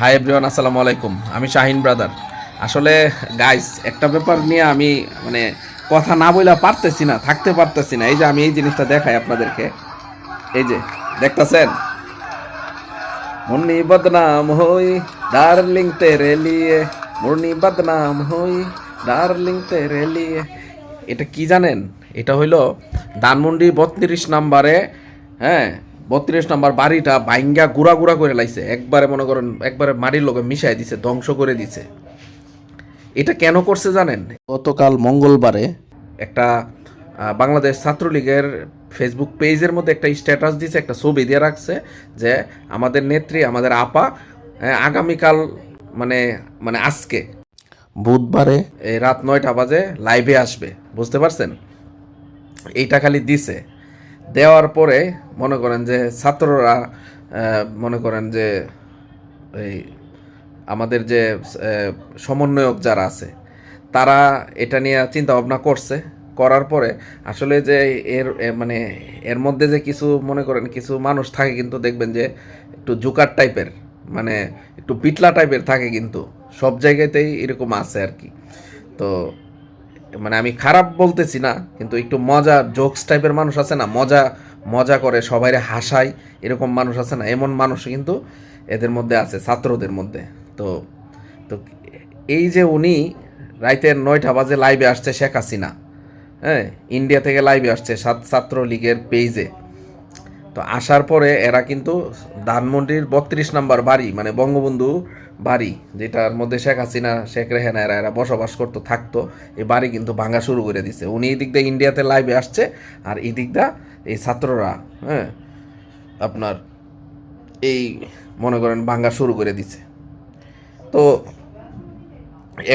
Hi everyone আসসালামু আলাইকুম। আমি শাহিন ব্রাদার। আসলে গাইস একটা ব্যাপার নিয়ে আমি মানে কথা না বইলা পারতেছি না, থাকতে পারতেছি না। এই যে আমি এই জিনিসটা দেখাই আপনাদেরকে। এই যে, দেখতাছেন? মুন্নি বদনাম হই ডার্লিং তেরে লিয়ে মুন্নি বদনাম হই ডার্লিং তেরে লিয়ে এটা কি জানেন? এটা হইল ধানমন্ডি বত্রিশ নাম্বারে হ্যাঁ বত্রিশ নাম্বার বাড়িটা বাইঙ্গা গুড়া গুড়া করে লাইছে। একবারে মনে করেন একবারে মাটির লোকে মিশাই দিছে ধ্বংস করে দিছে। এটা কেন করছে জানেন? গতকাল মঙ্গলবারে একটা বাংলাদেশ ছাত্রলীগের ফেসবুক পেজের মধ্যে একটা স্ট্যাটাস দিছে একটা ছবি দিয়ে রাখছে যে আমাদের নেত্রী আমাদের আপা আগামীকাল মানে মানে আজকে বুধবারে এই রাত নয়টা বাজে লাইভে আসবে। বুঝতে পারছেন? এইটা খালি দিছে। দেওয়ার পরে মনে করেন যে ছাত্ররা মনে করেন যে এই আমাদের যে সমন্বয়ক যারা আছে, তারা এটা নিয়ে চিন্তা ভাবনা করছে। করার পরে আসলে যে এর মানে এর মধ্যে যে কিছু মনে করেন কিছু মানুষ থাকে কিন্তু দেখবেন যে একটু জুকার টাইপের মানে একটু পিটলা টাইপের থাকে কিন্তু। সব জায়গাতেই এরকম আছে আর কি। তো মানে আমি খারাপ বলতেছি না, কিন্তু একটু মজা জোকস টাইপের মানুষ আছে না, মজা মজা করে সবাই হাসায়, এরকম মানুষ আছে না, এমন মানুষ কিন্তু এদের মধ্যে আছে, ছাত্রদের মধ্যে। তো তো এই যে উনি রাইতের নয়টা বাজে লাইভে আসছে শেখ হাসিনা হ্যাঁ ইন্ডিয়া থেকে লাইভে আসছে ছাত্রলীগের পেজে তো আসার পরে এরা কিন্তু ধানমন্ডির বত্রিশ নাম্বার বাড়ি মানে বঙ্গবন্ধু বাড়ি, যেটার মধ্যে শেখ হাসিনা, শেখ রেহানা, এরা এরা বসবাস করতো, থাকতো, এই বাড়ি কিন্তু ভাঙা শুরু করে দিছে। উনি এই দিক দিয়ে ইন্ডিয়াতে লাইভে আসছে, আর এই দিক দিয়ে এই ছাত্ররা হ্যাঁ আপনার এই, মনে করেন, ভাঙা শুরু করে দিছে। তো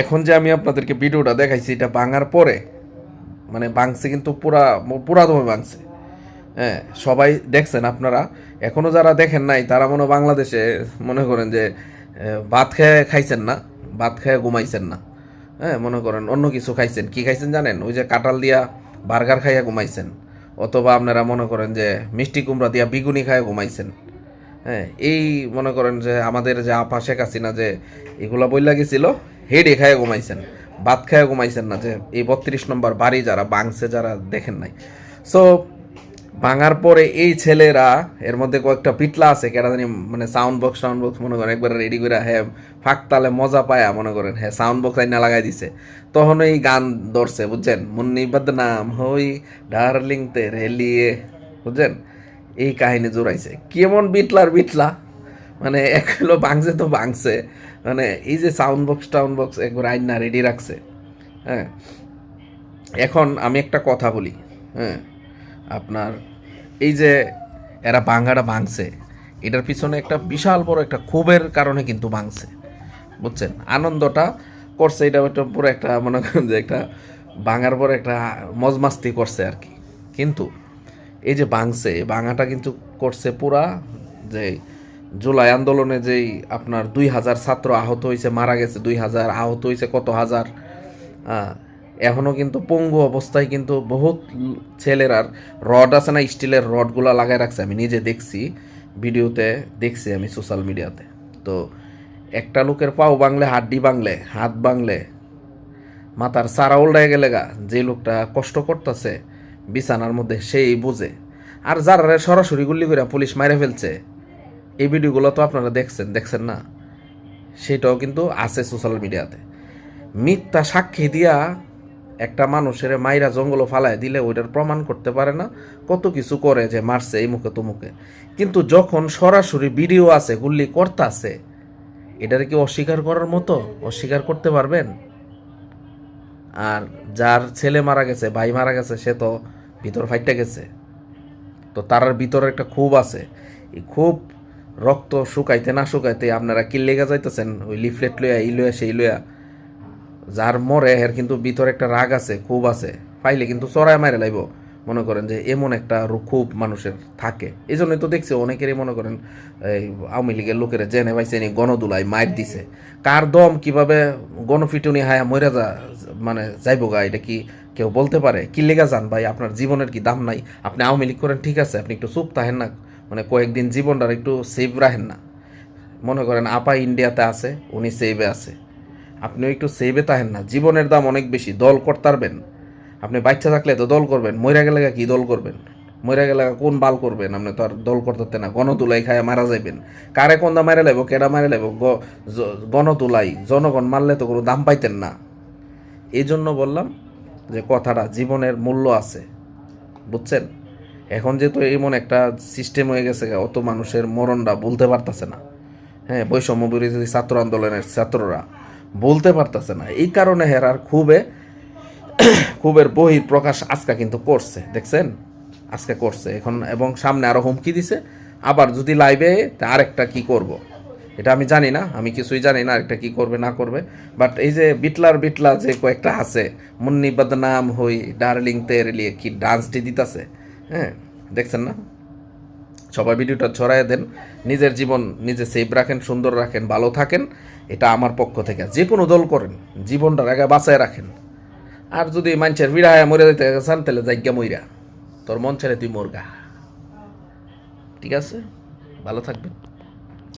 এখন যে আমি আপনাদেরকে ভিডিওটা দেখাইছি, এটা ভাঙার পরে মানে ভাঙছে কিন্তু পুরা পুরা দমে ভাঙছে। হ্যাঁ সবাই দেখছেন আপনারা। এখনও যারা দেখেন নাই, তারা মনে বাংলাদেশে মনে করেন যে ভাত খেয়ে খাইছেন না, ভাত খেয়ে ঘুমাইছেন না। হ্যাঁ মনে করেন অন্য কিছু খাইছেন। কি খাইছেন জানেন? ওই যে কাঁঠাল দিয়া বার্গার খাইয়া ঘুমাইছেন। অথবা আপনারা মনে করেন যে, মিষ্টি কুমড়া দিয়া বিগুনি খাইয়া ঘুমাইছেন। হ্যাঁ এই মনে করেন যে, আমাদের যে আপা শেখ হাসিনা যে, এগুলা বইলা গেছিল, হেডে খাইয়া ঘুমাইছেন। ভাত খাইয়া ঘুমাইছেন না যে, এই বত্রিশ নম্বর বাড়ি যারা, বাংছে যারা দেখেন নাই। সো ভাঙার পরে এই ছেলেরা, এর মধ্যে কয়েকটা পিটলা আছে কেটা জানি মানে সাউন্ড বক্স সাউন্ড বক্স মনে করেন, একবার রেডি করে হ্যাঁ ফাঁক তালে মজা পায়া, মনে করেন হ্যাঁ সাউন্ড বক্স আইনা লাগাই দিছে। তখন এই গান ধরছে, বুঝছেন? মুন্নি বদনাম হই ডার্লিং তে রেলিয়ে বুঝছেন? এই কাহিনী জোড়াইছে কেমন বিটলার বিটলা মানে এক হলো ভাঙছে তো ভাঙছে মানে এই যে সাউন্ড বক্স টাউন্ড বক্স একবার আইনা রেডি রাখছে হ্যাঁ? এখন আমি একটা কথা বলি হ্যাঁ? আপনার, এই যে এরা বাঙ্গাটা ভাঙছে, এটার পিছনে একটা বিশাল বড় একটা ক্ষোভের কারণে কিন্তু ভাঙছে, বুঝছেন? আনন্দটা করছে, এটা একটা পুরো একটা, মনে করেন যে একটা ভাঙার পরে একটা মজমাস্তি করছে আর কি। কিন্তু এই যে ভাঙছে ভাঙাটা কিন্তু করছে পুরা যে জুলাই আন্দোলনে যেই আপনার দুই হাজার ছাত্র আহত হয়েছে মারা গেছে দুই হাজার, আহত হয়েছে কত হাজার আহ, এখনও কিন্তু পঙ্গু অবস্থায় কিন্তু বহুত ছেলেরার রড আছে না স্টিলের রডগুলা লাগাই রাখছে। আমি নিজে দেখছি ভিডিওতে দেখছি আমি সোশ্যাল মিডিয়াতে তো একটা লোকের পাও বাংলে হাড্ডি বাংলে হাত বাংলে মাথার সারা উল্টায় গেলে গা যে লোকটা কষ্ট করতেছে বিছানার মধ্যে সেই বুঝে। আর যারা সরাসরি গুল্লি করে পুলিশ মারে ফেলছে এই ভিডিওগুলো তো আপনারা দেখছেন দেখছেন না? সেটাও কিন্তু আছে সোশ্যাল মিডিয়াতে মিথ্যা সাক্ষী দিয়া একটা মানুষের মাইরা জঙ্গল ফালায় দিলে ওইটার প্রমাণ করতে পারে না, কত কিছু করে যে মারছে এই মুখে তুমুখে কিন্তু যখন সরাসরি ভিডিও আছে গুল্লি করতে আছে, এটার কি অস্বীকার করার মতো? অস্বীকার করতে পারবেন? আর যার ছেলে মারা গেছে, ভাই মারা গেছে, সে তো ভিতর ফাইটে গেছে। তো তার ভিতরে একটা খুব আছে। এই খুব রক্ত শুকাইতে না শুকাইতে আপনারা কি লেগে যাইতেছেন? ওই লিফলেট লইয়া, ই লইয়া, সেই লইয়া যার মরে এর কিন্তু ভিতরে একটা রাগ আছে, খুব আছে। পাইলে কিন্তু চড়ায় মারে লাইব। মনে করেন যে এমন একটা খুব মানুষের থাকে। এই জন্যই তো দেখছি অনেকেরই মনে করেন, এই আওয়ামী লীগের লোকেরা জেনে পাইছে নি গণদুলাই মাইর দিছে। কার দম, কীভাবে গণফিটুনি হায়া মরে যা মানে যাইবো গা, এটা কি কেউ বলতে পারে? কি লেগা যান ভাই? আপনার জীবনের কি দাম নাই? আপনি আওয়ামী লীগ করেন, ঠিক আছে। আপনি একটু চুপ থাকেন না। মানে কয়েকদিন জীবনটার একটু সেভ রাখেন না। মনে করেন আপা ইন্ডিয়াতে আছে, উনি সেভে আছে। আপনিও একটু সেভে থাকেন না। জীবনের দাম অনেক বেশি। দল করতারবেন। আপনি বাচ্চা থাকলে তো দল করবেন। মইরা গেলে কি দল করবেন? মইরা গেলে কোন বাল করবেন? আপনি তো আর দল করতে না। গণতুলাই খায় মারা যাইবেন। কারে কোন দা মারা লাইব, কেডা মারা লাইব? গণতুলাই। জনগণ মারলে তো কোনো দাম পাইতেন না। এই জন্য বললাম যে কথাটা জীবনের মূল্য আছে। বুঝছেন? এখন যেহেতু এমন একটা সিস্টেম হয়ে গেছে অত মানুষের মরণটা বলতে পারতেছে না। হ্যাঁ বৈষম্য বিরোধী ছাত্র আন্দোলনের ছাত্ররা। বলতে পারতেছে না। এই কারণে হেরার খুবই খুবের বহির প্রকাশ আজকে কিন্তু করছে, দেখছেন? আজকে করছে। এখন এবং সামনে আরও হুমকি দিছে। আবার যদি লাইভে তা আরেকটা কি করব। এটা আমি জানি না, আমি কিছুই জানি না আরেকটা কি করবে, না করবে। বাট এই যে বিটলার বিটলা যে কয়েকটা আছে, মুন্নি বদনাম হই ডার্লিং তেরলিয়ে কি ডান্সটি দিতাছে? হ্যাঁ দেখছেন না? সবাই ভিডিওটা ছড়াই দেন। নিজের জীবন নিজে সেফ রাখেন, সুন্দর রাখেন, ভালো থাকেন। এটা আমার পক্ষ থেকে। যে কোনো দল করেন, জীবনটার আগে বাঁচায় রাখেন। আর যদি মানুষের বিড়ায় মরে যেতে চান, তাহলে যাইজ্ঞা মইরা। তোর মন ছেড়ে তুই মোর গা ঠিক আছে? ভালো থাকবেন।